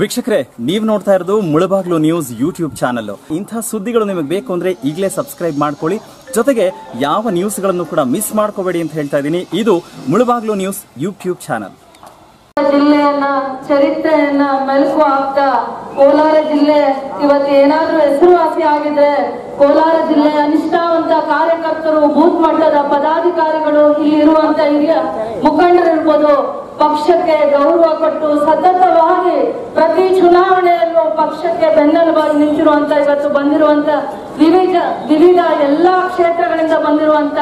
ವೀಕ್ಷಕರೇ, ನೀವು ನೋಡ್ತಾ ಇರೋದು ಮುಳಬಾಗ್ಲು ನ್ಯೂಸ್ ಯೂಟ್ಯೂಬ್ ಚಾನಲ್ ಇಂಥ ಸುದ್ದಿಗಳು ನಿಮಗೆ ಬೇಕು ಅಂದ್ರೆ ಈಗಲೇ ಸಬ್ಸ್ಕ್ರೈಬ್ ಮಾಡ್ಕೊಳ್ಳಿ. ಜೊತೆಗೆ ಯಾವ ನ್ಯೂಸ್ಗಳನ್ನು ಕೂಡ ಮಿಸ್ ಮಾಡ್ಕೋಬೇಡಿ ಅಂತ ಹೇಳ್ತಾ ಇದ್ದೀನಿ. ಇದು ಮುಳಬಾಗ್ಲು ನ್ಯೂಸ್ ಯೂಟ್ಯೂಬ್ ಚಾನಲ್. ಜಿಲ್ಲೆಯನ್ನ, ಚರಿತ್ರೆಯನ್ನ ಮೆಲುಕು ಹಾಕ್ತಾ ಕೋಲಾರ ಜಿಲ್ಲೆ ಇವತ್ತು ಏನಾದ್ರೂ ಹೆಸರುವಾಸಿ ಆಗಿದ್ರೆ ಕೋಲಾರ ಜಿಲ್ಲೆಯ ನಿಷ್ಠಾವಂತ ಕಾರ್ಯಕರ್ತರು ಬೂತ್ ಮಟ್ಟದ ಪದಾಧಿಕಾರಿಗಳು ಇಲ್ಲಿ ಇರುವಂತ ಹಿರಿಯ ಮುಖಂಡರು ಇರ್ಬೋದು ಪಕ್ಷಕ್ಕೆ ಗೌರವ ಕೊಟ್ಟು ಸತತವಾಗಿ ಪ್ರತಿ ಚುನಾವಣೆಯಲ್ಲೂ ಪಕ್ಷಕ್ಕೆ ಬೆನ್ನೆಲುಬಾಗಿ ನಿಂತಿರುವಂತ ಇವತ್ತು ಬಂದಿರುವಂತ ವಿವಿಧ ವಿವಿಧ ಎಲ್ಲಾ ಕ್ಷೇತ್ರಗಳಿಂದ ಬಂದಿರುವಂತ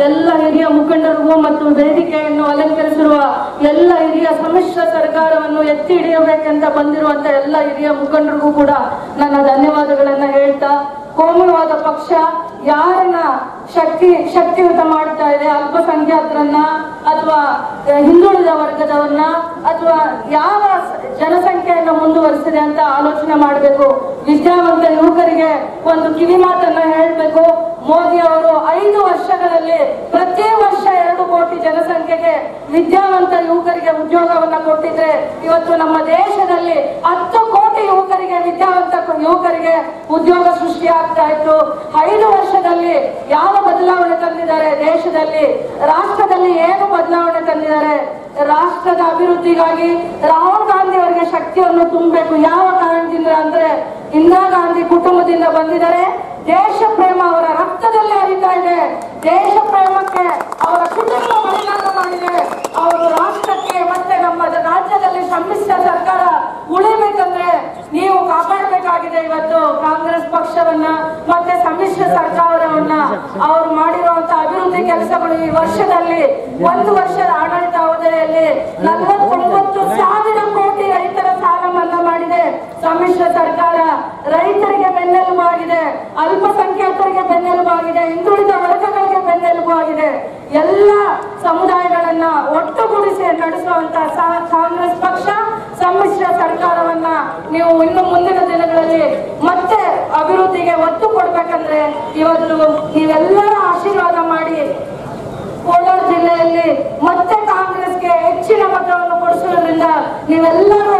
ಎಲ್ಲ ಹಿರಿಯ ಮುಖಂಡರಿಗೂ ಮತ್ತು ವೇದಿಕೆಯನ್ನು ಅಲಂಕರಿಸಿರುವ ಎಲ್ಲ ಹಿರಿಯ ಸಮ್ಮಿಶ್ರ ಸರ್ಕಾರವನ್ನು ಎತ್ತಿ ಹಿಡಿಯಬೇಕಂತ ಬಂದಿರುವಂತ ಎಲ್ಲ ಹಿರಿಯ ಮುಖಂಡರಿಗೂ ಕೂಡ ನನ್ನ ಧನ್ಯವಾದಗಳನ್ನ ಹೇಳ್ತಾ ಕೋಮುವಾದ ಪಕ್ಷ ಯಾರನ್ನ ಶಕ್ತಿ, ಶಕ್ತಿಯುತ ಮಾಡ್ತಾ ಇದೆ, ಅಲ್ಪಸಂಖ್ಯಾತರನ್ನ ಅಥವಾ ಹಿಂದುಳಿದ ವರ್ಗದವರನ್ನ ಅಥವಾ ಯಾವ ಜನಸಂಖ್ಯೆಯನ್ನು ಮುಂದುವರಿಸಿದೆ ಅಂತ ಆಲೋಚನೆ ಮಾಡಬೇಕು. ವಿದ್ಯಾವಂತ ಯುವಕರಿಗೆ ಒಂದು ಕಿವಿ ಮಾತನ್ನ ಹೇಳಬೇಕು. ಮೋದಿ ಅವರು ಐದು ವರ್ಷಗಳಲ್ಲಿ ಪ್ರತಿ ವರ್ಷ ಎರಡು ಕೋಟಿ ಜನಸಂಖ್ಯೆಗೆ ವಿದ್ಯಾವಂತ ಯುವಕರಿಗೆ ಉದ್ಯೋಗವನ್ನ ಕೊಟ್ಟಿದ್ರೆ ಇವತ್ತು ನಮ್ಮ ದೇಶದಲ್ಲಿ ಹತ್ತು ಕೋಟಿ ಯುವಕರಿಗೆ ವಿದ್ಯಾವಂತ ಯುವಕರಿಗೆ ಉದ್ಯೋಗ ಸೃಷ್ಟಿ ಆಗ್ತಾ ಇತ್ತು. ಐದು ವರ್ಷದಲ್ಲಿ ಯಾವ ಬದಲಾವಣೆ ತಂದಿದ್ದಾರೆ? ದೇಶದಲ್ಲಿ, ರಾಷ್ಟ್ರದಲ್ಲಿ ಏನು ಬದಲಾವಣೆ ತಂದಿದ್ದಾರೆ? ರಾಷ್ಟ್ರದ ಅಭಿವೃದ್ಧಿಗಾಗಿ ರಾಹುಲ್ ಗಾಂಧಿ ಅವರಿಗೆ ಶಕ್ತಿಯನ್ನು ತುಂಬಬೇಕು. ಯಾವ ಕಾರಣದಿಂದ ಅಂದ್ರೆ ಇಂದಿರಾ ಗಾಂಧಿ ಕುಟುಂಬದಿಂದ ಬಂದಿದ್ದಾರೆ. ದೇಶ ಪ್ರೇಮ ಅವರ ರಕ್ತದಲ್ಲಿ ಹರಿತಾ ಇದೆ. ದೇಶ ಪ್ರೇಮಕ್ಕೆ ಅವರ ಕುಟುಂಬ ಬಲಿದಾನ ಮಾಡಿದೆ ಅವರು ರಾಷ್ಟ್ರಕ್ಕೆ ಮತ್ತೆ ನಮ್ಮ ರಾಜ್ಯದಲ್ಲಿ ಸಮ್ಮಿಶ್ರ ಸರ್ಕಾರ ಉಳಿಬೇಕಂದ್ರೆ ನೀವು ಕಾಪಾಡಬೇಕಾಗಿದೆ ಇವತ್ತು ಪಕ್ಷವನ್ನ ಮತ್ತೆ ಸಮ್ಮಿಶ್ರ ಸರ್ಕಾರವನ್ನ ಅವರು ಮಾಡಿರುವಂತ ಅಭಿವೃದ್ಧಿ ಕೆಲಸಗಳು ಈ ವರ್ಷದಲ್ಲಿ ಒಂದು ವರ್ಷದ ಆಡಳಿತ ಅವಧಿಯಲ್ಲಿ ನಲವತ್ತೊಂಬತ್ತು ಸಾವಿರ ಕೋಟಿ ರೈತರ ಸಾಲ ಮನ್ನಾ ಮಾಡಿದೆ. ಸಮ್ಮಿಶ್ರ ಸರ್ಕಾರ ರೈತರಿಗೆ ಬೆನ್ನೆಲುಬಾಗಿದೆ ಅಲ್ಪಸಂಖ್ಯಾತರಿಗೆ ಬೆನ್ನೆಲುಬಾಗಿದೆ ಹಿಂದುಳಿದ ವರ್ಗಗಳಿಗೆ ಬೆನ್ನೆಲುಬಾಗಿದೆ ಎಲ್ಲ ಸಮುದಾಯಗಳನ್ನ ಒಟ್ಟುಗೂಡಿಸಿ ನಡೆಸುವಂತ ಕಾಂಗ್ರೆಸ್ ಪಕ್ಷ ಸಮ್ಮಿಶ್ರ ಸರ್ಕಾರವನ್ನ ನೀವು ಇನ್ನು ಮುಂದಿನ ದಿನಗಳಲ್ಲಿ ಅಭಿವೃದ್ಧಿಗೆ ಒತ್ತು ಕೊಡ್ಬೇಕಂದ್ರೆ ಇವತ್ತು ನೀವೆಲ್ಲರ ಆಶೀರ್ವಾದ ಮಾಡಿ ಕೋಲಾರ ಜಿಲ್ಲೆಯಲ್ಲಿ ಮತ್ತೆ ಕಾಂಗ್ರೆಸ್ಗೆ ಹೆಚ್ಚಿನ ಮತವನ್ನು ಕೊಡಿಸುವುದರಿಂದ ನೀವೆಲ್ಲರೂ